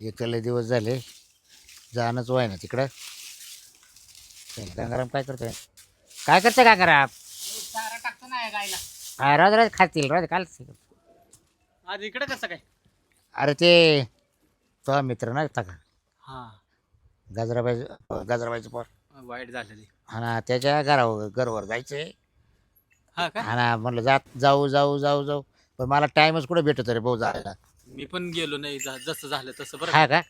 एक लय दिवस झाले. जाणंच व्हाय ना तिकडं गंगाराम काय करतोय? काय करतोय गंगाराम? चारा टाकतो ना गायला हा राज राज खातील राज काल आज इकडे कसं काय? अरे ते तो मित्र ना का हा. गजराबाई गजराबाईचं पोर. वाईट झालेली. हा ना त्याच्या घरावर घरवर जायचंय. हा का? हा ना म्हणलं जात जाऊ जाऊ जाऊ जाऊ. पण मला टाइमच कुठे भेटतो रे भाऊ जायला? मी पण गेलो नाही जा- जसं झालं तसं बरं हा का?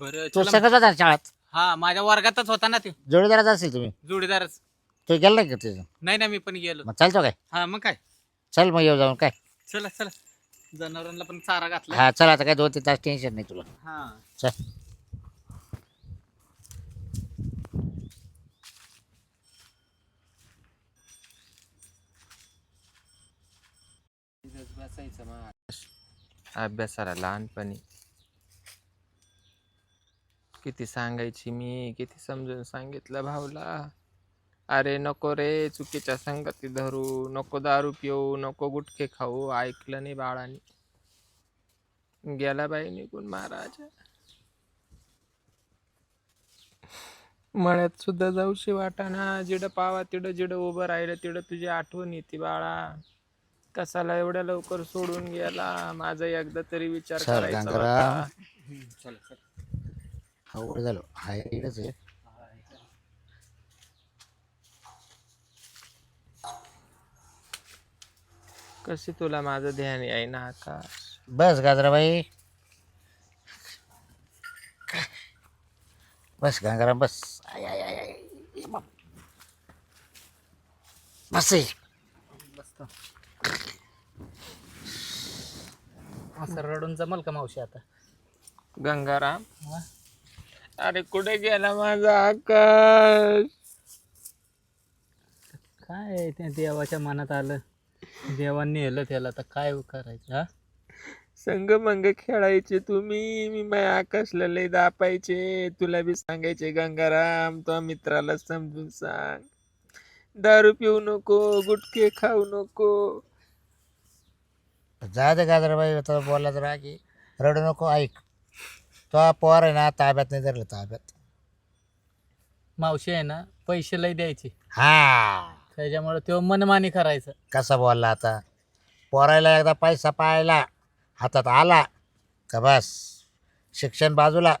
बरं तो चला होता शाळेत? हा माझ्या वर्गातच होता ना ते. जोडीदाराच असेल तुम्ही? जोडीदारच. तो गेला नाही का तिथं? नाही ना मी पण गेलो. मग चालतो काय? हा मग काय? चल मग येऊ जाऊन काय? चला चला. जनावरांना पण चारा घातला. हा चल आता काय दोन तीन तास टेन्शन नाही तुला. हा. चल. बसायचं मग. अभ्यासाला लहानपणी. किती सांगायची मी किती समजून सांगितलं भाऊला. अरे नको रे चुकीच्या संगती धरू नको दारू पिऊ नको गुटखे खाऊ ऐकलं नाही बाळाने. गेला बाई निघून महाराज. मळ्यात सुद्धा जाऊशी वाटाना जिडं पावा तिडं जिडं उभं राहिलं तिडं तुझी आठवण येते बाळा. कसाला एवढ्या लवकर सोडून गेला माझा एकदा तरी विचार चल, करायचा. होता. चला चला अवघड झालं हाय इकडंच आहे कशी तुला माझं ध्यान आहे ना आकाश बस गाजराबाई बस गंगाराम बस आय, आय, आय, आय. बस आहे. असं रडून जमल का मावशी आता? गंगाराम? हा? अरे कुठे गेला माझा आकाश? काय ते देवाच्या मनात आलं? देवांनी नेलं त्याला तर काय करायचं हा? संग मंग खेळायचे तुम्ही. मी माझ्या आकाशला लय दापायचे. तुला बी सांगायचे गंगाराम तो मित्राला समजून सांग. दारू पिऊ नको गुटखे खाऊ नको. जा दे गाजराबाई आता बोलला तर रागी रडू नको ऐक. तो पोर आहे ना ताब्यात नाही धरलं ताब्यात. मावशी आहे ना पैसे लय द्यायचे. हा. त्याच्यामुळे तो मनमानी करायचं. कसा बोलला आता? पोरायला एकदा पैसा पाहायला हातात आला का बस? शिक्षण बाजूला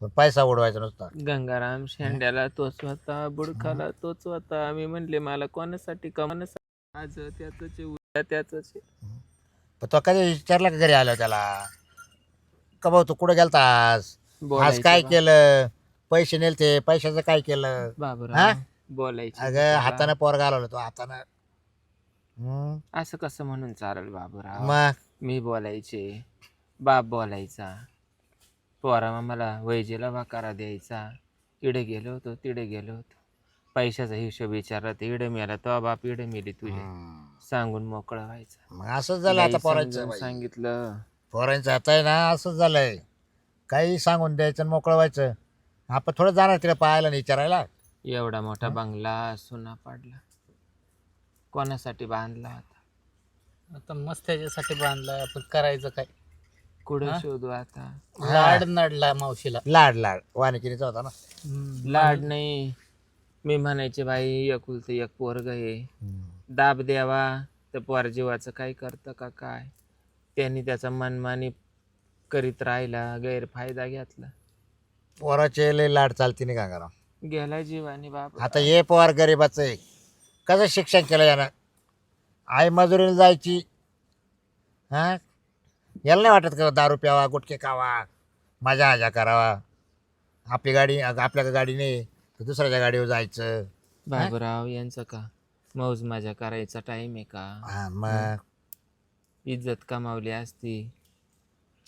पण पैसा उडवायचा नुसता. गंगाराम शेंड्याला तोच होता बुडखाला तोच होता. मी म्हणले मला कोणासाठी कमासाठी आज त्याच उद्या त्याच पण तो कधी विचारला का घरी आलो त्याला? का भाऊ तू कुठं गेलता आज आज काय केलं? पैसे नेलते पैशाचं काय केलं? हा? बाबरा बोलायचे अगं हातानं पोर घालवलं तो हातानं. हम्म, असं कसं म्हणून चालेल बाबूराव? मग? मी बोलायचे. बाप बोलायचा. पोरा मला वैजेला वाकारा द्यायचा. इडे गेलो होतो तिडे गेलो होतो. पैशाचा हिशोब विचारला तर इडे मिळाला तो बाप इडे मिली तुझे. सांगून मोकळं व्हायचं. मग असंच झालं आता पोरांचं. बाई. सांगितलं. पोरांचं आता आहे ना असंच झालंय. काही सांगून द्यायचं आणि मोकळं व्हायचं. आपण थोडं जाणार तिला पाहायला आणि विचारायला. एवढा मोठा बंगला सुना पाडला. कोणासाठी बांधला होता आता मस्त त्याच्यासाठी बांधलाय आपण करायचं काय? कुठं हा? शोधू आता? लाड नडला मावशीला. लाड लाड. वानिकिनीचा होता ना. लाड नाही. मी म्हणायचे बाई एकुलतं एक पोरग आहे. दाब द्यावा. तर पोर जीवाचं काय करतं का काय? त्यांनी त्याचा मनमानी करीत राहिला गैरफायदा घेतला. पोराचे लय लाड चालते नाही गंगाराम गेला जीवानी बाबा आता ये पोर गरीबाचं आहे. कसं शिक्षण केलं यानं? आई मजुरीला जायची. हा? याला नाही वाटत का दारू प्यावा गुटखे खावा मजा आजा करावा? आपली गाडी आपल्या गाडी नाही तर दुसऱ्याच्या गाडीवर जायचं. बाबूराव यांचं का? मौज मजा करायचा टाइम आहे का? हा मग? इज्जत कमावली असती.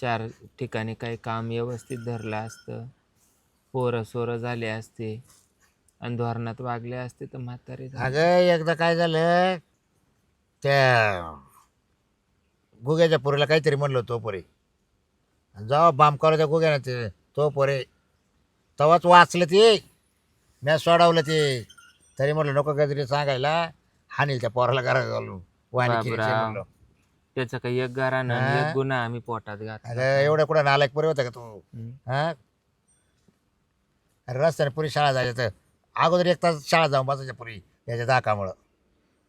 चार ठिकाणी काही काम व्यवस्थित धरलं असतं. पोरं सोरं झाले असते. आणि धोरणात वागले असते तर म्हातारे झाले. अगं एकदा काय झालं? त्या गुग्याच्या पोरीला काहीतरी म्हणलं तो पोरे जाऊ बाम करू त्या गुग्यानं ते तो पोरे तेव्हाच वाचलं ते. मी सोडवलं ते. तरी म्हटलं नको काहीतरी सांगायला. हानील त्या पोराला करा घालून. वाणी. म्हणलं. त्याचा काही एक हा? एक गुन्हा आम्ही पोटात घात अगं एवढं कुठं नालायक पोरे होता का तू. हा? रस्त्याने पुरी शाळा जायचं तर अगोदर एक तास शाळा जाऊन बसायच्या पुरी याच्या दाखामुळं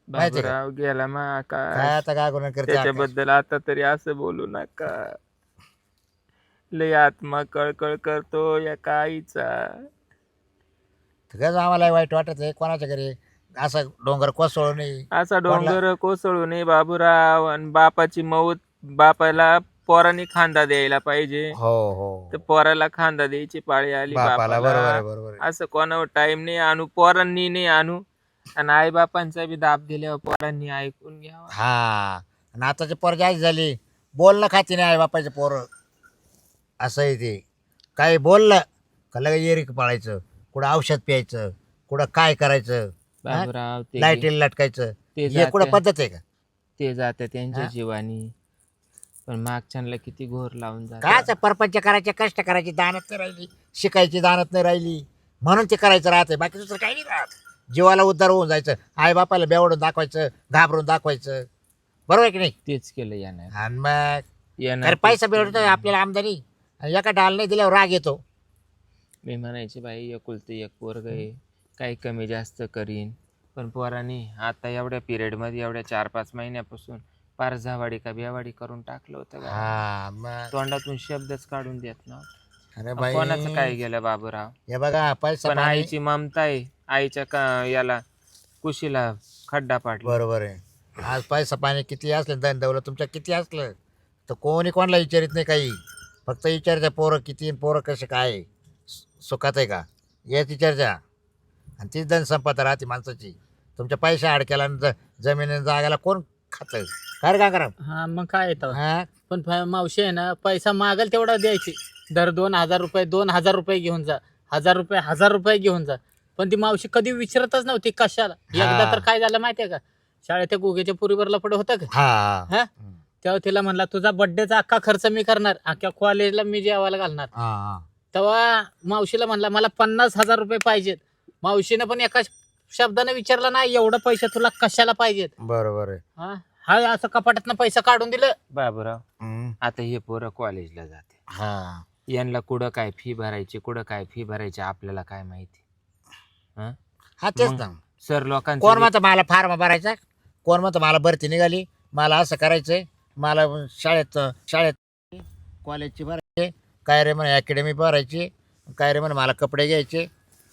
माहिती का? बाबूराव गेला मा काय? आता काय गुन्हा करते आकाश? त्याच्याबद्दल आता तरी असं बोलू नका. लय आत्मा कळकळ करतो या काईचा कसं आम्हाला वाईट वाटत आहे. कोणाच्या घरी असं डोंगर कोसळू नाही असा डोंगर कोसळू नये बाबूराव. आणि बापाची मौत बापाला पोरांनी खांदा द्यायला पाहिजे. हो हो. तर पोराला खांदा द्यायची पाळी आली बापाला. बरोबर आहे बापाला. बरोबर आहे. असं कोणावर टाइम नाही आणू पोरांनी नाही आणू. आणि आई बापांचा बी दाब दिल्यावर पोरांनी ऐकून घ्यावा. हा. आणि आताची पोर जास्त झाली. बोलणं खाती नाही आई बापाचे पोरं. असं आहे ते. काही बोललं का लगेच एरिक पाळायचं. कुठं औषध प्यायचं कुठं काय करायचं बाबूराव ते लाईटीला लटकायचं. ते हे कुठं जाते- पद्धत आहे का? ते जाते त्यांच्या हा? जीवानी. पण मागच्यांना किती घोर लावून काय परपंच करायचे कष्ट करायची दानत नाही राहिली शिकायची दानत नाही राहिली. म्हणून ते करायचं राहते बाकी दुसरं काही नाही राहत. जीवाला उद्धार होऊन जायचं. आई बापाला बेवडून दाखवायचं घाबरून दाखवायचं. बरोबर आहे की नाही? तेच केलं यानं. आणि मग यानं अरे पैसा तेच मिळवतो केलं. आपल्याला आमदानी आणि एका डाल नाही दिल्यावर राग येतो. मी म्हणायचे बाई एकुलते एक पोरग आहे काही कमी जास्त करीन. पण पोरांनी आता एवढ्या पिरियडमध्ये एवढ्या चार पाच महिन्यापासून पार झावाडी का बियावाडी करून टाकलं होतं बा. हा मग. तोंडातून शब्दच काढून देत ना अरे बाई. कोणाचं काय गेलं बाबूराव? हे बघा पैसा पण पाणी- आईची ममता आहे. आईच्या का याला कुशीला खड्डा पाडला. बरोबर आहे. आज पैसा पाणी किती असलं धन दौलत तुमच्या किती असलं? तर कोणी कोणाला विचारित नाही काही. फक्त विचारच्या पोरं किती आणि पोरं कसे काय? आहे? सु- सुखात आहे का? याच विचारच्या आणि तीच धन संपत राहते माणसाची. तुमच्या पैसा अडक्याला आणि ज- जमीन आणि जागाला कोण खातं काय रे काय करा हा मग काय येतं हा? पण फ- मावशी आहे ना पैसा मागल तेवढा द्यायची. दर दोन हजार रुपये दोन हजार रुपये घेऊन जा. हजार रुपये हजार रुपये घेऊन जा. पण ती मावशी कधी विचारतच नव्हती कशाला. एकदा तर काय झालं माहितीये का? शाळेत त्या गुगेच्या पुरीवर लपड होतं का? हा तेव्हा तिला म्हणला तुझा बर्थडेचा अख्खा खर्च मी करणार. अख्ख्या कॉलेजला मी जेवायला घालणार. हा हा. तेव्हा मावशीला म्हणला मला पन्नास हजार रुपये पाहिजेत. मावशीनं पण एका शब्दाने विचारलं ना एवढं पैसे तुला कशाला पाहिजेत? बरोबर आहे. हा हा असं कपाटातनं पैसा काढून दिलं. बाबूराव हम्म. आता हे पोरं कॉलेजला जाते. हा. यांना कुठं काय फी भरायची कुठं काय फी भरायची आपल्याला काय माहिती? हा? तेच मग ना. सर कोण लोकांचं म्हणतं मला फार्म भरायचा कोण म्हणतं मला भरती निघाली मला असं करायचंय मला शाळेत शाळेत कॉलेजची भरायची काय रे म्हणे अकॅडमी भरायची काय रे म्हणे मला कपडे घ्यायचे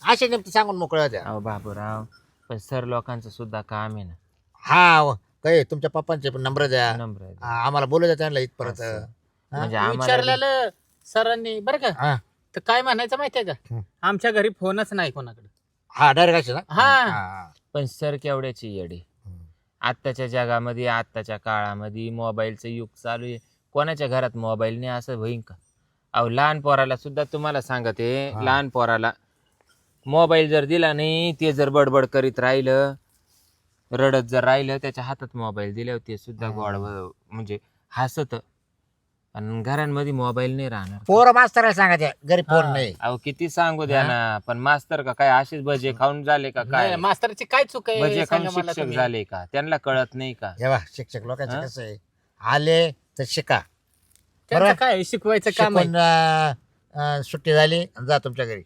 असे नेमके सांगून मोकळे होत्या अहो बाबूराव पण सर लोकांचं सुद्धा काम आहे ना हा व, काय तुमच्या पप्पांचे पण नंबर द्या नम्र आहे. हा, आम्हाला बोलू द्या त्यांना इथपर्यंत असं. हा? म्हणजे आम्हाला विचारलेलं सरांनी बरं का हा तर काय म्हणायचं माहितीये का हं. आमच्या घरी फोनच नाही कोणाकडे हा डायरेक्ट असे ना हा. हा. पण सर केवढ्याची येडी हम्म. आत्ताच्या जगामध्ये आत्ताच्या काळामध्ये मोबाईलचं युग चालू आहे कोणाच्या घरात मोबाईल नाही असं होईन का अहो लहान पोराला सुद्धा तुम्हाला सांगते हा. लहान पोराला मोबाईल जर दिला नाही ते जर बडबड करीत राहिलं रडत जर राहिलं त्याच्या हातात मोबाईल दिल्यावर ते सुद्धा हा. गोड व- म्हणजे हसत आणि घरांमध्ये मोबाईल नाही राहणार पोरं मास्तराला सांगा त्या घरी फोन हा. नाही अहो किती सांगू द्या हा? ना पण मास्तर का काय असेच भजे खाऊन झाले का काय नाही, मास्तरची काय चूक भजे आहे खाऊन सांगा मला शिक्षक तुम्ही. झाले का त्यांना कळत नाही का जेव्हा शिक्षक लोकांचं हा? कसं आहे आले तर शिका त्यांचं बरोबर. काय आहे, शिकवायचं काम आहे. शिकून अं, अं, सुट्टी झाली आणि जा तुमच्या घरी.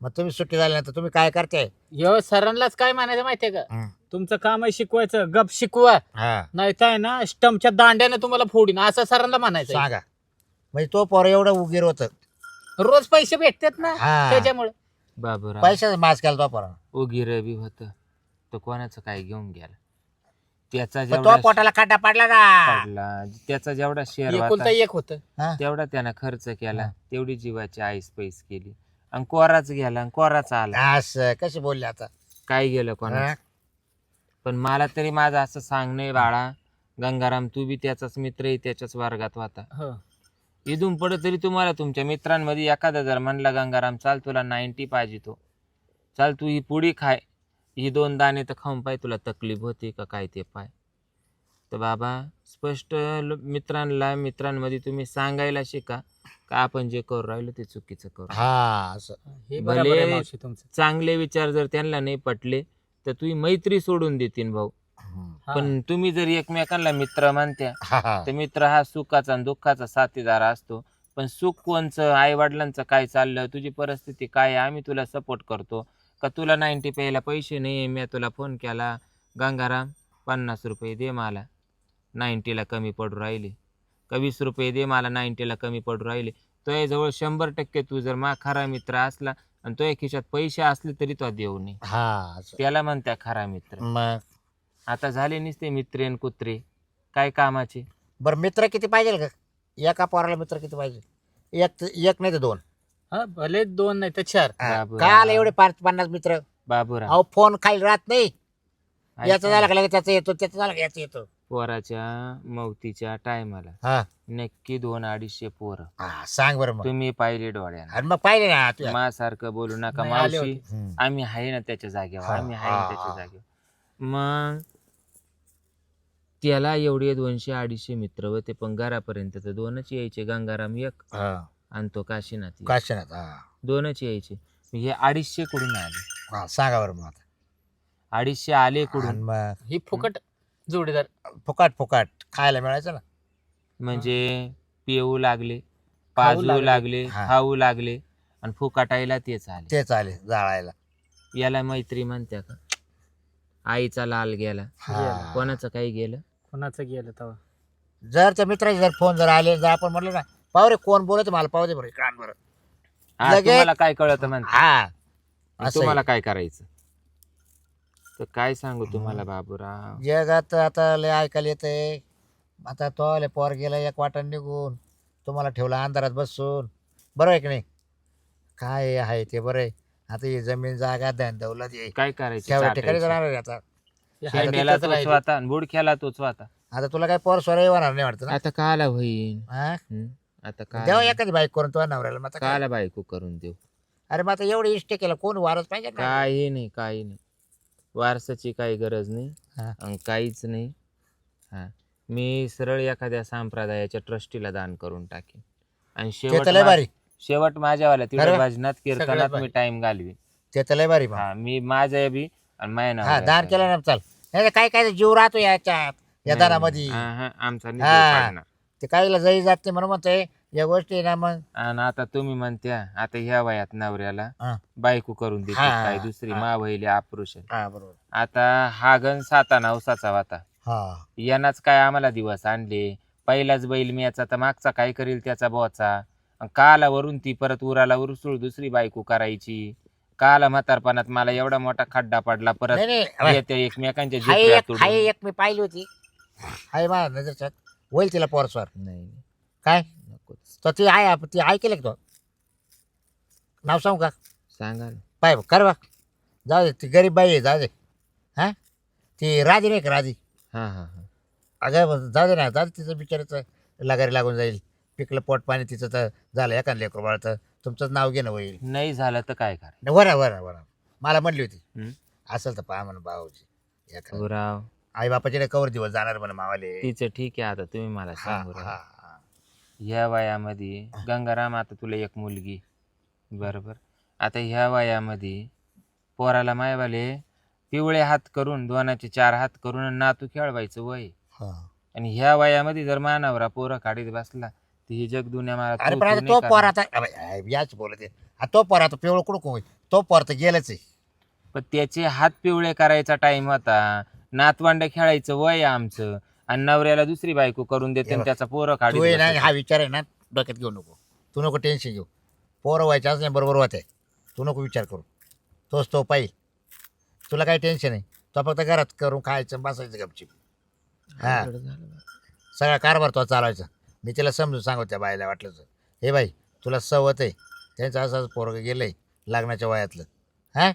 मग तुम्ही सुट्टी झाल्यानंतर तुम्ही काय करताय? ह्यो सरांनाच काय म्हणायचं माहितीये का? हं. तुमचं काम आहे शिकवायचं गप शिकवा. हा. नाही तर ना स्टमच्या दांड्याने तुम्हाला फोडीन असं सरांना म्हणायचं सांगा. म्हणजे तो पोर एवढं उगीर होत. रोज पैसे भेटतात ना हा. त्याच्यामुळे. बाबूराव. पैशाचा मास केला तो पोरा उगी रवी होत. तो कोणाचं काय घेऊन गेला? त्याचा पण तो जेवढा पोटाला खड्डा पडला ना. पडला. त्याचा जेवढा शेअर एकुलता होता एक होत. हा? तेवढा त्यानं खर्च केला. तेवढी जीवाची आईस पैस केली. आणि कोराच गेला आणि कोराच आला. असं कसे बोलले आता? काय गेलं हा? कोणा पण मला तरी माझं असं सांगणं बाळा. गंगाराम तू बी त्याचाच मित्र आहे त्याच्याच वर्गात होता. हो. इथून पुढे तरी तुम्हाला तुमच्या मित्रांमध्ये एखादा जर म्हणला गंगाराम चाल तुला नाईन्टी पाहिजे तो. चाल तू ही पुडी खाय. ही दोन दाणे तर खाऊन पाय तुला तकलीफ होते का काय ते पाय. तर बाबा स्पष्ट मित्रांना मित्रांमध्ये तुम्ही सांगायला शिका का आपण जे करू राहिलो ते चुकीचं करू हा असं. हे बरोबर आहे भले- मावशी तुमचं. चांगले विचार जर त्यांना नाही पटले तर तुम्ही मैत्री सोडून देतील भाऊ. हा. पण तुम्ही जर एकमेकांना मित्र मानत्या हा, हा. तर मित्र हा सुखाचा आणि दुःखाचा साथीदार असतो. पण सुख कोणचं? आई वडिलांचं काय चाललं? तुझी परिस्थिती काय आहे? आम्ही तुला सपोर्ट करतो. का तुला नाईन्टी प्यायला पैसे नाही? मी तुला फोन केला गंगाराम पन्नास रुपये दे मला. नाईन्टीला कमी पडू राहिले. का वीस रुपये दे मला नाईन्टीला कमी पडू राहिले. तो जवळ शंभर टक्के तू जर मा खरा मित्र असला आणि तो खिशात पैसे असले तरी तो देऊ नये. हा. त्याला म्हणत्या खरा मित्र. मग? आता झाले नसते मित्र आणि कुत्रे. काय कामाचे? बरं मित्र किती पाहिजे का एका पोराला मित्र किती पाहिजे? एक एक नाही तर दोन. हा भले दोन नाही तर चार. हा, बाबू आलं एवढे पाच पन्नास मित्र. बाबूराव. अहो फोन खाली राहत नाही. ऐका याचा ना. झाला का लगेच त्याचा येतो त्याचा झाला का याचा येतो? पोराच्या मौतीच्या टायमाला हा. नक्की दोन अडीचशे पोर. हा, सांग बरं मग. तुम्ही पाहिले डोळ्यानं. आणि मग पाहिले ना तू. मा सारखं बोलू नका नाही, आले मावशी. होते. हम्म. आम्ही आहे ना त्याच्या जागेवर हा, आम्ही आहे ना हा, त्याच्या हा. जागेवर. मग त्याला एवढे दोनशे अडीचशे मित्र होते पण घरापर्यंत तर दोनच यायचे. गंगाराम एक. हा, आणि तो काशीनाथ. काशीनाथ हा. दोनच यायचे. हे अडीचशे कुठून आले. हा सांगा बरं मग आता. अडीचशे आले आणि कुठून मग ही फुकट जोडीदार. फुकाट फुकाट. खायला मिळायचं ना? म्हणजे पिऊ लागले पाजू लागले. लागले हा. खाऊ लागले आणि फुकाटायला तेच आले. ते चालेल जाळायला. याला मैत्री म्हणत्या का? आईचा लाल गेला. हा. कोणाचं काही गेलं? कोणाचं गेलं तेव्हा? जर त्या मित्राचे जर फोन जर आले जर आपण म्हटलं ना पाहू रे कोण बोलत मला पाहू दे बरं कान बरं. हा, लगेच- तुम्हाला काय कळत म्हणते? हा आणि असं तुम्हाला. काय करायचं? तर काय सांगू तुम्हाला बाबूराव? जगात आता लय ऐकायला येतंय. आता तो आले पोर गेला एक वाटण निघून. तुम्हाला ठेवला अंधारात बसून. बरं आहे की नाही? काय आहे ते बरं आहे. आता ही जमीन जागा ध्यान दौलत काय करायचं? ठिकाणी चाटायचं. राहणार आहे आता. शेंड्याला तिथंच तोच राहिली. वाता आणि बुडख्याला तोच वाता. आता तुला काय पोर स्वरा येणार नाही वाटतं ना? आता काला होईन. हा? हं? आता देवा काय एखादी बाईक करून तो नवऱ्याला मग आता काय? काला बायको करून देऊ अरे मग आता एवढं इष्ट केलं कोण वारच पाहिजे ना काही नाही काही नाही वारसाची काही गरज नाही हा. आणि काहीच नाही हा मी सरळ एखाद्या संप्रदायाच्या ट्रस्टीला दान करून टाकेन आणि ते शेवट तर लय मा- भारी शेवट तिथे वा. भजनात कीर्तनात भारी. मी टाइम घालवी ते तर लय भारी मग हा मी माझ्या बी आणि माझ्या हा नवऱ्याचा. दान केलं ना चाल नाही तर काय काय जीव राहतो याच्यात या नाही, दानामध्ये हा, हा, आमचा हा. पाडणार. ते काहीला जई जात नाही म्हणून म्हणतोय या गोष्टी ना मग. आणि आता तुम्ही म्हणत्या आता ह्या वयात नवऱ्याला हा. बायको करून देते हा, काय दुसरी हा. मा बहिली ऑपरेशन हा बरोबर. आता हा गण साता नवसाचा वाता हा. यांनाच काय आम्हाला दिवस आणले? पहिलाच बैल मियाचा तर मागचा काय करील त्याचा बोचा? काला वरून ती परत उराला उरसूळ दुसरी बायको करायची. काला म्हातारपणात मला एवढा मोठा खड्डा पडला परत नाही नाही अबे, येते एकमेकांच्या हाय एक तुडून. हाय एक मी पाहिली होती. हाय मा नजरच्यात होईल तिला पोरस्वर. नाही. काय? तर ती आहे ती ऐकेल का तो नाव सांगू का? सांगा ना. पाय कर बा. जाऊ दे ती गरीब बाई आहे जाऊ दे. हा? ती राधी नाही का राधी हा हा हा. अगं जाऊ दे ना जाऊ दे तिचं बिचाराचं लगारी लागून जाईल. पिकलं पोट पाणी तिचं तर झालं एखादं लेकरू बाळ तर तुमचंच नाव घेणं होईल. नाही झालं तर काय करायचं? नाही, वरा वरा वरा. मला म्हणली होती? असेल तर पहा म्हणून भाऊजी. एखादं. राव आई बापाचे कवर दिवस जाणार म्हणे मावाले. तिचं ठीक आहे आता तुम्ही मला हा, सांगू राव. हा. ह्या वयामध्ये गंगाराम आता तुला एक मुलगी. बरोबर? आता ह्या वयामध्ये पोराला मायवाले पिवळे हात करून दोनाचे चार हात करून नातू खेळवायचं वय. हा. आणि ह्या वयामध्ये जर मानावरा पोरं काढीत बसला तर ही जग दुनिया मला अरे तू- पण तू आता नाही तो करणार. पोर आता अबे, आय, याच बोलत आहे. तो पोर आता पिवळं कुठं होईल. तो पोर तर गेलंच आहे. पण त्याचे हात पिवळे करायचा टाइम होता. नातवंड खेळायचं वय आमचं. आणि नवऱ्याला दुसरी बायको करून देते हे आणि त्याचा पोरं तू आहे ना काढीत हा विचार आहे ना डोक्यात घेऊ नको. तू नको टेन्शन घेऊ. पोरं व्हायच्याच नाही बरोबर होते तू नको विचार करू. तोच तो पाहिजे तुला काही टेन्शन नाही. तो फक्त घरात करून खायचं बसायचं गपचिप. हा. सगळा कारभार तो चालवायचा. मी तिला समजून सांगू त्या बाईला वाटलं तर हे बाई तुला सवत आहे. त्यांचं असं पोरगं गेलंय लग्नाच्या वयातलं. हां?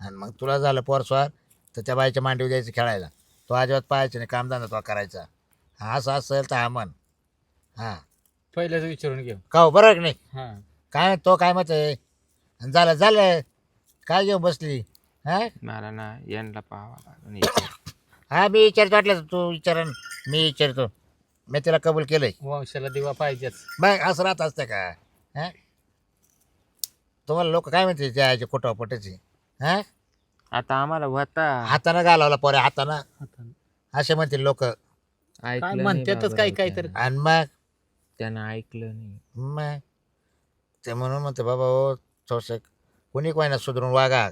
आणि मग तुला झालं पोरस्वार तर त्या बाईच्या मांडीवर द्यायचं खेळायला. तो अजिबात पाहायचं नाही कामधंदा तो करायचा. हा असं असेल तर हा म्हण. हां. पहिलेच विचारून घेऊ. का हो, बरोबर की नाही? हा. काय तो काय मत आहे आणि झालं झालं. काय घेऊन बसली? हां? मला ना यांना पाहावा लागेल हा मी विचारतो वाटलं तू विचार मी विचारतो. मी तिला कबूल केलंय. वंशाला दिवा पाहिजेच. मग असं राहत असतं का? हां? तुम्हाला लोक काय म्हणते त्या आईचे खोटं पटायचे हां? आता आम्हाला होता. हातानं घालवला पोरे हातानं. असे म्हणतील लोक. ऐकलं काय म्हणतातच काही काही तर. आणि मग? त्यानं ऐकलं नाही. मग? ते म्हणून म्हणते बाबा हो थोडंसं कोणी कोय ना सुधरून वागा.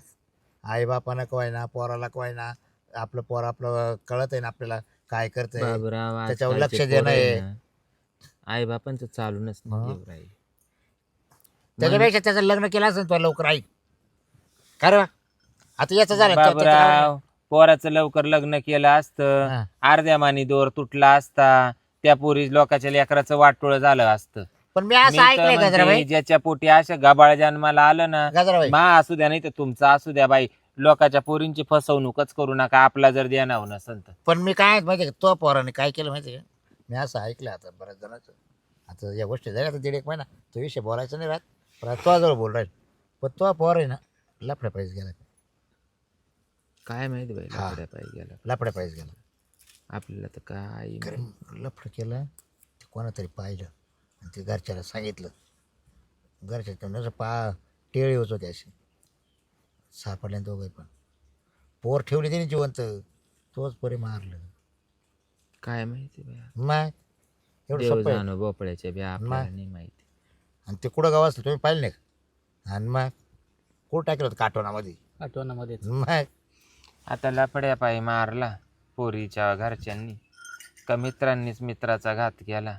आई बापानं कोय ना पोराला कोय ना आपलं पोर आपलं कळत आहे ना आपल्याला काय करतंय. बाबराव त्याच्यावर लक्ष देणं पोरं आहे आहे. ना, आई बापांचं चालूनच. नाही देऊ राहिले. त्याच्यापेक्षा त्याचं लग्न केलं असेल तो लवकर आई. काय रे बा? आता याचं झालं त्याचं? बाबराव पोराचं लवकर लग्न केलं असतं. हा. अर्ध्या मानी दोर तुटला असता. त्या पोरी लोकांच्या लेकराचं वाटोळ झालं असतं. पण मी मी असं तर ऐकलंय म्हणते, गजराबाई. ज्याच्या पोटी अशा गबाळ जन्माला आलं ना गजराबाई. मा असू द्या नाही तर तुमचा असू द्या बाई. लोकांच्या पोरींची फसवणूकच करू नका आपला जर देणार नसेल तर पण मी काय माहिती का तो पोराने काय केलं माहिती का? मी असं ऐकलं आता बऱ्याच जणांचं. आता या गोष्टी झाल्या आता दीड एक महिना. तो विषय बोलायचा नाही राहत. पण आता तो जवळ बोल राहील. पण तो पोर आहे ना लफड्या पाहिजे गेला. काय माहिती बाई हा. लफड्या पाहिजे गेला लफड्या पाहिजे गेला. आपल्याला तर काय कारण लफडं केलं ते कोणातरी पाहिलं. आणि ते घरच्याला सांगितलं. घरच्या नसं पा टेळी होत होती अशी. सापडल्या दोघे पण. पोर ठेवली त्याने जिवंत. तोच परी मारलं. काय माहिती बाई मग एवढं देव सोपं आहे. जाणं बोपड्याच्या बी आपल्याला? नाही. माहिती. आणि ते कुठं गाव असलं तुम्ही पाहिलं नाही का? आणि मग कुठं टाकलं होतं काटोनामध्ये आठवणामध्ये मग आता लफड्या पायी मारला पोरीच्या घरच्यांनी. का मित्रांनीच मित्राचा घात केला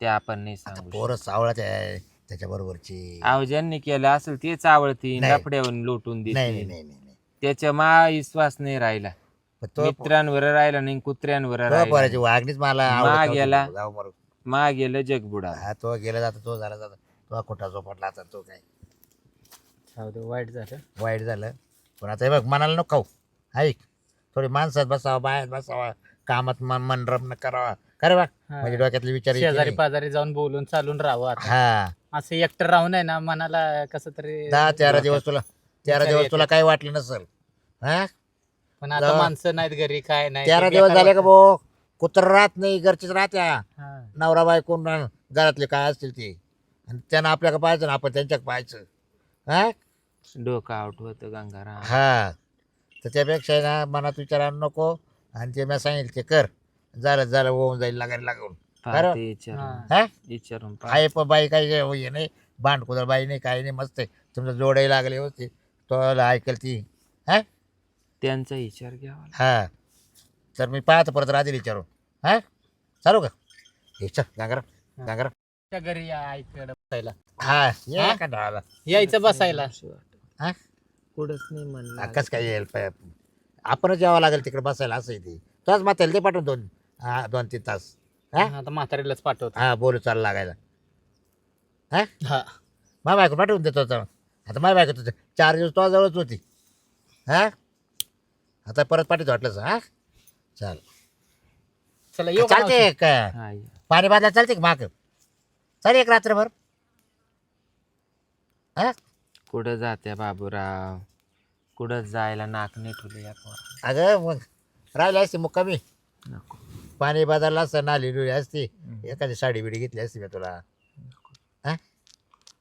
ते आपण नाही सांगू पोरं सावळाच आहे त्याच्या बरोबरची अहो ज्यांनी केलं असेल तेच आवडती नाही. लफड्यावरून लुटून नाही नाही देते नाही नाही नाही. त्याच्या मा विश्वास नाही राहिला. पण तो मित्रांवर राहिला नाही कुत्र्यांवर तो पोराची राहिला वागणीच मला माग आवडत नव्हती. गेला. जाऊ मरू. मा गेलं जग बुडा हा तो गेला जाता तो झाला जाता. तो खोटा झोपटला आता तो काय? वाईट झालं. वाईट झालं. पण आता हे बघ मनाला नको खाऊ. ऐक थोडी माणसात बसावा बाहेर बसावा कामात मन मन रमण करावा. खरं बा हा. म्हणजे डोक्यातले विचार शेजारी नाही. पाजारी जाऊन बोलून चालून राहावं आता. हा. असं एकटं राहून आहे ना मनाला कसं तरी दहा तेरा दिवस तुला तेरा दिवस. तुला काही वाटलं नसेल. हा? पण आता. माणसं नाहीत घरी काय नाही. तेरा ते दिवस बेकार झाले का भाऊ? कुत्र राहत नाही घरचीच राहत्या. हा. नवरा बायकोन घरातले काय असतील ते? आणि त्यांना आपल्याकडे पाहायचं ना आपण त्यांच्याकडे पाहायचं. हा? डोकं आउट होतं गंगाराम. हा. तर त्यापेक्षा आहे ना मनात विचार आणू नको. आणि ते मी सांगितलं ते कर. झालं झालं होऊन जाईल लागायला लागून पाहते विचारून. हा. विचारून. आहे पण बाई काही हे नाही. भांडकुदळ बाई नाही काही नाही मस्त आहे. तुमचं जोडाही लागले होते. तो ऐकेल ती. हा? त्यांचा विचार घ्यावा हा. तर मी पाहतो परत रात्री विचारू हा? चालू का? हे चल गांगरा गांगरा त्या घरी या आईकडे बसायला. हा ये? का डाळाला यायचं बसायला. हा? कुठंच नाही म्हणलं कस काय येईल पाय. आपणच यावं लागेल तिकडे बसायला असं आहे ते. तोच मात्र ते पाठवून दोन हा दोन तीन तास. हा? आता म्हातारीलाच पाठवत. हा बोलू चालू लागायला. हा? हा. माझ्या बायको पाठवून देतो आता. आता माझ्या बायको तुझं चार दिवस तो जवळच होती. हा? आता परत पाठवतो वाटलंच हा? चाल. चला येऊ का चालते का हा, या. पाणी बांधायला चालते का माग? चालेल एक रात्रभर. हा? कुठं जात्या बाबूराव? कुठं जायला नाक नाही ठुले या पोरा अगं मग राहिली असते मुक्कामी. नको. पाणी बाजारला असतं नाली लुली असती. एखादी साडी बिडी घेतली असती मी तुला? हा?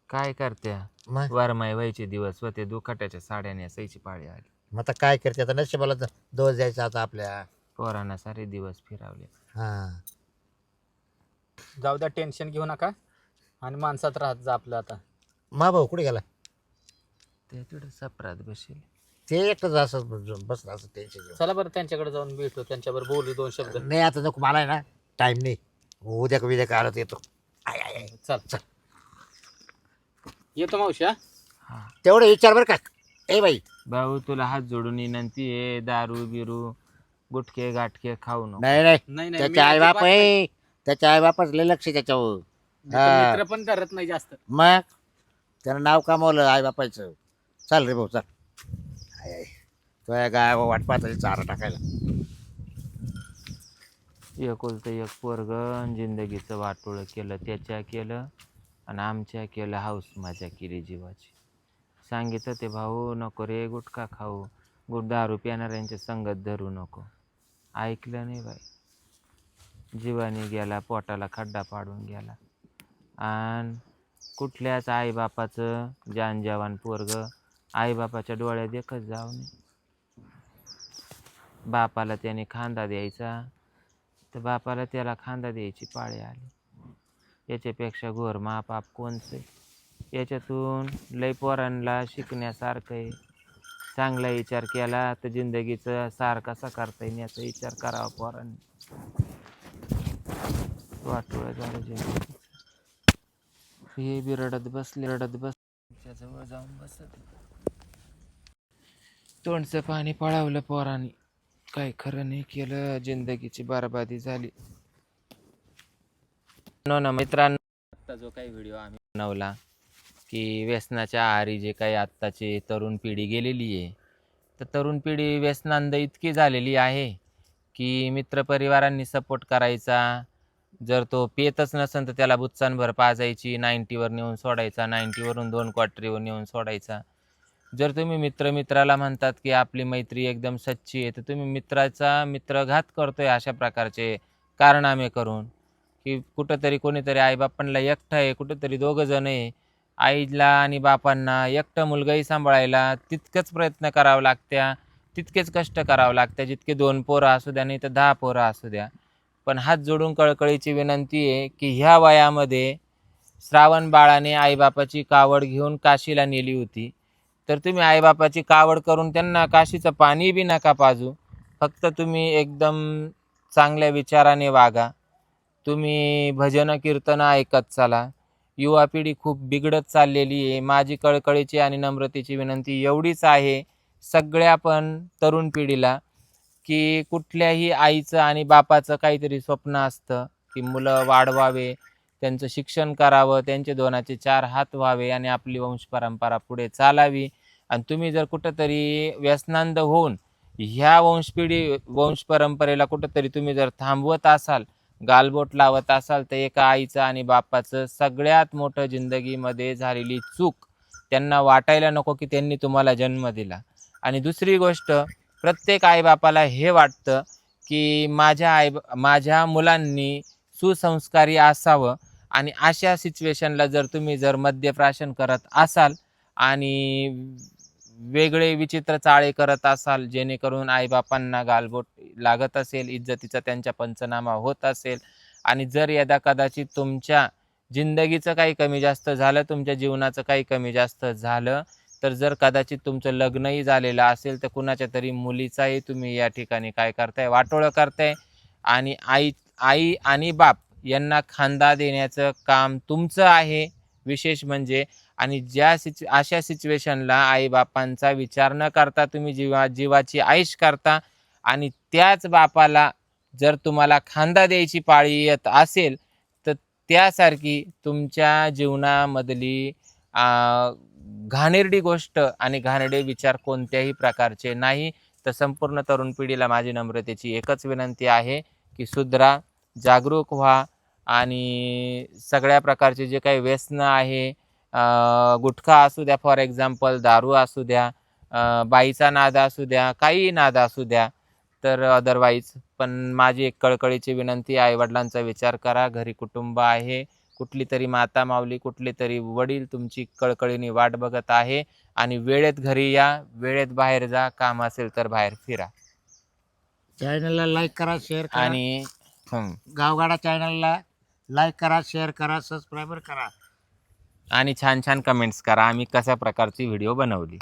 काय करत्या? मग? वरमाई व्हायचे दिवस होते दुखाट्याच्या साड्या नेसायची पाळी आली. मग आता काय करते? आता नशिबाला तर दोष द्यायचा आता आपल्या. पोरांना सारे दिवस फिरावले. हा. जाऊ द्या टेन्शन घेऊ नका. आणि माणसात राहत जा आपलं आता. मा भाऊ कुठे गेला? ते सपरात बसेल. ते एकटंच असं बसलं असं टेन्शन घेऊन. चला बरं त्यांच्याकडे जाऊन भेटू. त्यांच्यावर बोलू दोन शब्द. नाही आता नको मला आहे ना टाईम नाही. उद्या का विद्या का आलं तर येतो. आय, आय, आय. चल. चल. येतो मावशी हा? हा. तेवढं विचार बरं का. ए बाई. भाऊ तुला हात जोडून विनंती आहे दारू बिरू गुटखे गाठके खाऊ नको. नाही नाही. नाही नाही मी त्याच्या आई बाप अजिबात नाही. आहे. त्याच्या आई बापच लय लक्ष आहे त्याच्यावर. मी तर हा. मित्र पण करत नाही जास्त. मग? त्यानं नाव कमावलं आई बापाचं. चाल रे भाऊ चाल. आय आय. तो गाय वाट पाहत चारा टाकायला. एकुलतं एक पोरग जिंदगीचं वाटोळ केलं त्याच्या केलं आणि आमच्या केलं हाऊस माझ्या केली जीवाची. सांगितलं ते भाऊ नको रे गुटखा खाऊ. गुट दारू पिणाऱ्यांची संगत धरू नको. ऐकलं नाही बाई. जीवानी गेला पोटाला खड्डा पाडून गेला. आणि कुठल्याच आईबापाचं जान जवान पोरग आईबापाच्या डोळ्यात देखत जाऊ नये. बापाला त्याने खांदा द्यायचा तर बापाला त्याला खांदा द्यायची पाळी आली. याच्यापेक्षा घोर महापाप कोणचं? याच्यातून लय पोरांना शिकण्यासारखं आहे. चांगला विचार केला तर जिंदगीचा सार कसा करता येईल याचा विचार करावा पोरांनी. वाटोळं झालं हे बी रडत बसले रडत बस त्याच्याजवळ जाऊन बसत तोंडचं पाणी पळावलं पोरांनी. काय खरं नाही केलं जिंदगीची बरबादी झाली. नो ना मित्रांनो. आत्ता जो काही व्हिडिओ आम्ही बनवला की व्यसनाच्या आहारी जे काही आत्ताची तरुण पिढी गेलेली आहे तर तरुण पिढी व्यसनांद इतकी झालेली आहे की मित्रपरिवारांनी सपोर्ट करायचा. जर तो पेतच नसेल तर त्याला बुत्सांभर पाजायची नाईन्टीवर नेऊन सोडायचा नाईन्टीवरून दोन क्वार्टरीवर नेऊन सोडायचा. जर तुम्ही मित्र मित्राला म्हणतात की आपली मैत्री एकदम सच्ची आहे तर तुम्ही मित्राचा मित्रघात करतोय अशा प्रकारचे कारनामे करून. की कुठंतरी कोणीतरी आईबापांना एकटं आहे कुठंतरी दोघं जण आहे आईला आणि बापांना एकटं मुलगाही सांभाळायला तितकंच प्रयत्न करावं लागत्या तितकेच कष्ट करावं लागत्या जितके दोन पोरं असू द्या नाही तर दहा पोरं असू द्या. पण हात जोडून कळकळीची विनंती आहे की ह्या वयामध्ये श्रावण बाळाने आईबापाची कावड घेऊन काशीला नेली होती. तर तुम्ही आईबापाची कावड करून त्यांना काशीचं पाणी बी नका पाजू. फक्त तुम्ही एकदम चांगल्या विचाराने वागा. तुम्ही भजन कीर्तन ऐकत चाला. युवा पिढी खूप बिघडत चाललेली आहे. माझी कळकळीची आणि नम्रतेची विनंती एवढीच आहे सगळ्या पण तरुण पिढीला की कुठल्याही आईचं आणि बापाचं काहीतरी स्वप्न असतं की मुलं वाढवावे त्यांचं शिक्षण करावं त्यांचे दोनाचे चार हात व्हावे आणि आपली वंश परंपरा पुढे चालावी. आणि तुम्ही जर कुठंतरी व्यसनांद होऊन ह्या वंशपिढी वंश परंपरेला कुठंतरी तुम्ही जर थांबवत असाल गालबोट लावत असाल तर एका आईचं आणि बापाचं सगळ्यात मोठं जिंदगीमध्ये झालेली चूक त्यांना वाटायला नको की त्यांनी तुम्हाला जन्म दिला. आणि दुसरी गोष्ट प्रत्येक आईबापाला हे वाटतं की माझ्या आई माझ्या मुलांनी सुसंस्कारी असावं. आणि अशा सिच्युएशनला जर तुम्ही जर मद्यप्राशन करत असाल आणि वेगळे विचित्र चाळे करत असाल जेणेकरून आईबापांना गालबोट लागत असेल इज्जतीचा त्यांच्या पंचनामा होत असेल आणि जर यदा कदाचित तुमच्या जिंदगीचं काही कमी जास्त झालं तुमच्या जीवनाचं काही कमी जास्त झालं तर जर कदाचित तुमचं लग्नही झालेलं असेल तर कुणाच्या तरी मुलीचाही तुम्ही या ठिकाणी काय करताय? वाटोळं करताय आणि आई आई आणि बाप यांना खांदा देण्याचं काम तुमचं आहे विशेष म्हणजे. आणि ज्या सिच्यु अशा सिच्युएशनला आईबापांचा विचार न करता तुम्ही जीवा जीवाची आईश करता आणि त्याच बापाला जर तुम्हाला खांदा द्यायची पाळी येत असेल तर त्यासारखी तुमच्या जीवनामधली घाणेरडी गोष्ट आणि घाणेरडे विचार कोणत्याही प्रकारचे नाही. तर संपूर्ण तरुण पिढीला माझी नम्रतेची एकच विनंती आहे की सुधरा जागरूक व्हा आणि सगळ्या प्रकारचे जे काही व्यसनं आहे गुटखा असू द्या फॉर एक्झाम्पल दारू असू द्या बाईचा नाद असू द्या काही नाद असू द्या तर अदरवाईज पण माझी एक कळकळीची विनंती आहे वडिलांचा विचार करा घरी कुटुंब आहे कुठली तरी माता माऊली कुठले तरी वडील तुमची कळकळीने वाट बघत आहे आणि वेळेत घरी या वेळेत बाहेर जा काम असेल तर बाहेर फिरा चॅनलला लाईक करा शेअर करा आणि. गावगाडा चॅनलला लाईक करा शेअर करा सबस्क्राईबर करा. आणि छान छान कमेंट्स करा. आम्ही कशा प्रकारची व्हिडिओ बनवली?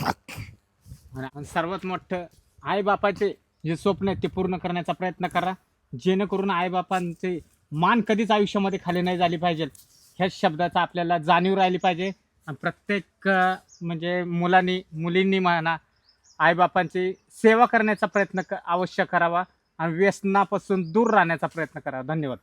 आणि सर्वात मोठं आईबापाचे जे स्वप्न आहेत ते पूर्ण करण्याचा प्रयत्न करा. जेणेकरून आईबापांचे मान कधीच आयुष्यामध्ये खाली नाही झाली पाहिजे. ह्याच शब्दाचा आपल्याला जाणीव राहिली पाहिजे. आणि प्रत्येक म्हणजे मुलांनी मुलींनी म्हणा आईबापांची सेवा करण्याचा प्रयत्न क अवश्य करावा. आणि व्यसनापासून दूर राहण्याचा प्रयत्न करा. धन्यवाद.